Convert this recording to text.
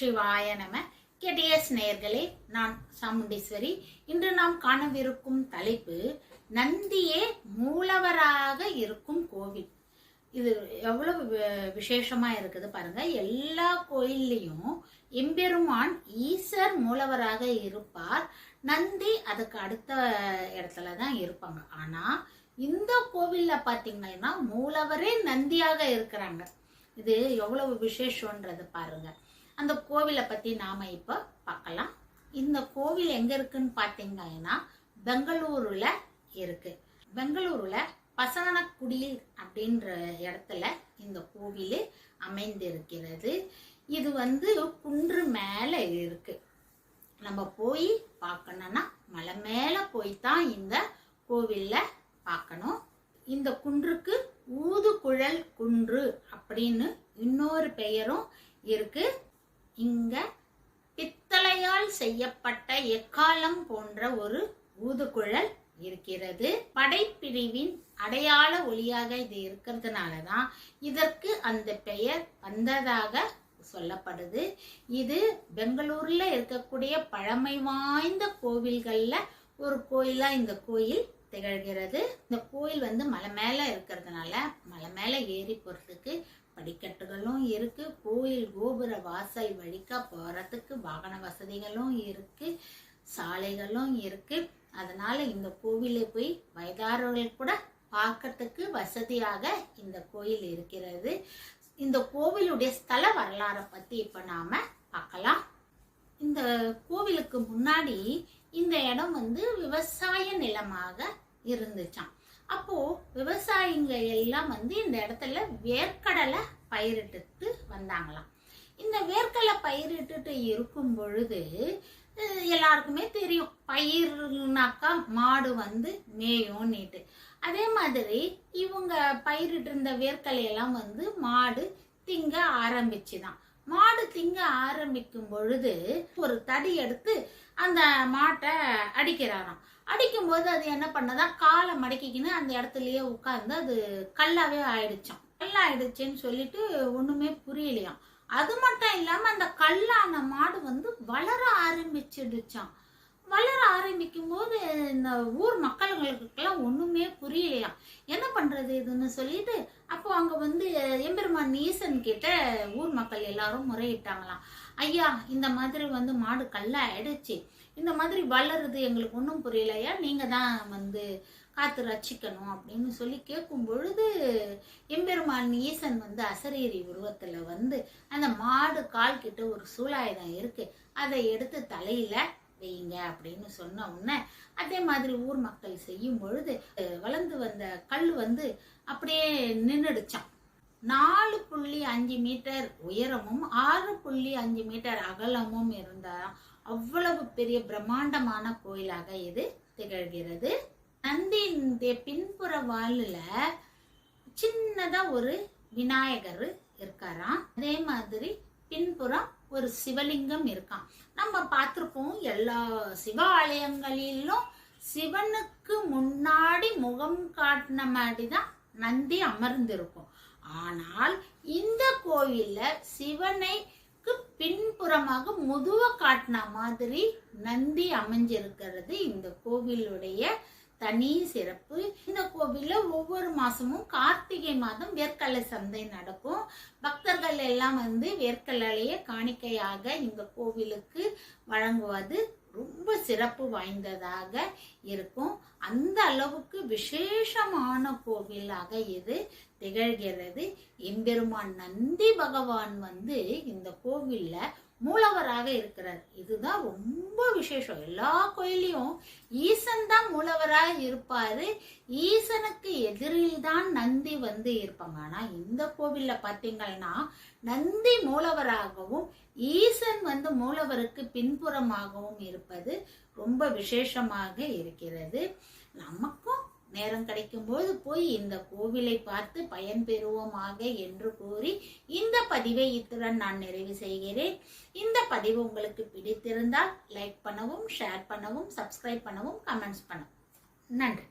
சிவாய நம. கெடியஸ் நேயர்களே நான் சாமுண்டீஸ்வரி. இன்று நாம் காணவிருக்கும் தலைப்பு நந்தியே மூலவராக இருக்கும் கோவில். இது எவ்வளவு விசேஷமா இருக்குது பாருங்க. எல்லா கோயில்லையும் எம்பெருமான் ஈசர் மூலவராக இருப்பார். நந்தி அதுக்கு அடுத்த இடத்துல தான் இருப்பாங்க. ஆனா இந்த கோவில்ல பாத்தீங்கன்னா மூலவரே நந்தியாக இருக்கிறாங்க. இது எவ்வளவு விசேஷன்றது பாருங்க. அந்த கோவிலை பத்தி நாம இப்ப பார்க்கலாம். இந்த கோவில் எங்க இருக்குன்னு பாத்தீங்கன்னா பெங்களூருல இருக்கு. பெங்களூருல பசவனக்குடியில் அப்படின்ற இடத்துல இந்த கோவில் அமைந்திருக்கிறது. இது வந்து குன்று மேல இருக்கு. நம்ம போய் பார்க்கணும்னா மலை மேல போய் தான் இந்த கோவில்ல பார்க்கணும். இந்த குன்றுக்கு ஊதுகுழல் குன்று அப்படின்னு அடையாளம் போன்ற ஒரு ஊதுகுழல் இருக்கிறது. படைப்பிரிவின் அடையாள ஒளியாக இது இருக்கிறதுனால தான் இதற்கு அந்த பெயர் வந்ததாக சொல்லப்படுது. இது பெங்களூர்ல இருக்கக்கூடிய பழமை வாய்ந்த கோவில்கள்ல ஒரு கோயிலா இந்த கோயில் திகழ்கிறது. இந்த கோயில் வந்து மலை மேல இருக்கிறதுனால மலை மேல ஏறி போறதுக்கு படிக்கட்டுகளும் இருக்கு. கோயில் கோபுர வாசல் வழிக்கா போறதுக்கு வாகன வசதிகளும் இருக்கு. சாலைகளும் இருக்கு. அதனால இந்த கோவிலை போய் வயதாரவர்கள் கூட பார்க்கறதுக்கு வசதியாக இந்த கோயில் இருக்கிறது. இந்த கோவிலுடைய ஸ்தல வரலாறை பத்தி இப்ப நாம பார்க்கலாம். இந்த கோவிலுக்கு முன்னாடி இந்த இடம் வந்து விவசாய நிலமாக இருந்துச்சாம். அப்போ விவசாயிங்க எல்லாம் வந்து இந்த இடத்துல வேர்க்கடலை பயிரிட்டு வந்தாங்களாம். இந்த வேர்க்கடலை பயிரிட்டு இருக்கும் பொழுது எல்லாருக்குமே தெரியும். பயிர்னாக்கா மாடு வந்து மேயும் நீட்டு அதே மாதிரி இவங்க பயிரிட்டு இருந்த வேர்க்கலையெல்லாம் வந்து மாடு திங்க ஆரம்பிச்சுதான். மாடு திங்க ஆரம்பிக்கும் பொழுது ஒரு தடி எடுத்து அந்த மாட்டை அடிக்கிறாராம். அடிக்கும்போது அது என்ன பண்ணதான் காலை மடக்கிக்கின்னு அந்த இடத்துலயே உட்கார்ந்து அது கல்லாவே ஆயிடுச்சாம். கல்லாயிடுச்சுன்னு சொல்லிட்டு ஒண்ணுமே புரியலையாம். அது மட்டும் இல்லாம அந்த கல்லான மாடு வந்து வளர ஆரம்பிச்சிடுச்சாம். வளர ஆரம்பிக்கும் போது இந்த ஊர் மக்களுங்களுக்கெல்லாம் ஒண்ணுமே புரியலையா என்ன பண்றது இதுன்னு சொல்லிட்டு அப்போ அங்க வந்து எம்பெருமான் ஈசன் கிட்ட ஊர் மக்கள் எல்லாரும் முறையிட்டாங்களாம். ஐயா இந்த மாதிரி வந்து மாடு கல்லா ஆயிடுச்சு இந்த மாதிரி வளருது எங்களுக்கு ஒன்றும் புரியலையா? நீங்க தான் வந்து காத்து ரட்சிக்கணும் அப்படின்னு சொல்லி கேட்கும் பொழுது எம்பெருமான் ஈசன் வந்து அசரீரி உருவத்துல வந்து அந்த மாடு கால் கிட்ட ஒரு சூழாயுதம் இருக்கு. அதை எடுத்து தலையில வைங்க அப்படின்னு சொன்ன உடனே அதே மாதிரி ஊர் மக்கள் செய்யும் பொழுது வளர்ந்து வந்த கல் வந்து அப்படியே நின்றுடுச்சான் நாலு புள்ளி அஞ்சு மீட்டர் உயரமும் ஆறு புள்ளி அஞ்சு மீட்டர் அகலமும் இருந்தால் அவ்வளவு பெரிய பிரம்மாண்டமான கோயிலாக இது திகழ்கிறது. நந்தியினுடைய பின்புற வாலில் சின்னதா ஒரு விநாயகர் இருக்காராம். அதே மாதிரி பின்புறம் ஒரு சிவலிங்கம் இருக்கான் நம்ம பார்த்துருப்போம் எல்லா சிவ ஆலயங்களிலும் சிவனுக்கு முன்னாடி முகம் காட்டின மாதிரி தான் நந்தி அமர்ந்திருக்கும். ஆனால் இந்த கோவில்ல சிவனைக்கு பின்புறமாக முதுவ காட்டின மாதிரி நந்தி அமைஞ்சிருக்கிறது இந்த கோவிலுடைய தனி சிறப்பு. இந்த கோவில்ல ஒவ்வொரு மாசமும் கார்த்திகை மாதம் வேர்க்கடலை சந்தை நடக்கும். பக்தர்கள் எல்லாம் வந்து வேர்க்கடலைய காணிக்கையாக இந்த கோவிலுக்கு வழங்குவது ரொம்ப சிறப்பு வாய்ந்ததாக இருக்கும். அந்த அளவுக்கு விசேஷமான கோவிலாக இது திகழ்கிறது. எம்பெருமான் நந்தி பகவான் வந்து இந்த கோவில்ல மூலவராக இருக்கிறார். இதுதான் ரொம்ப விசேஷம். எல்லா கோயிலையும் ஈசன் தான் மூலவராக இருப்பாரு. ஈசனுக்கு எதிரில் தான் நந்தி வந்து இருப்பாங்க. ஆனா இந்த கோவில்ல பாத்தீங்கன்னா நந்தி மூலவராகவும் ஈசன் வந்து மூலவருக்கு பின்புறமாகவும் இருப்பது ரொம்ப விசேஷமாக இருக்கிறது. நமக்கு நேரம் கிடைக்கும்போது போய் இந்த கோவிலை பார்த்து பயன்பெறுவோமாக என்று கூறி இந்த பதிவை இத்துடன் நான் நிறைவு செய்கிறேன். இந்த பதிவு உங்களுக்கு பிடித்திருந்தால் லைக் பண்ணவும் ஷேர் பண்ணவும் சப்ஸ்கிரைப் பண்ணவும் கமெண்ட்ஸ் பண்ணவும். நன்றி.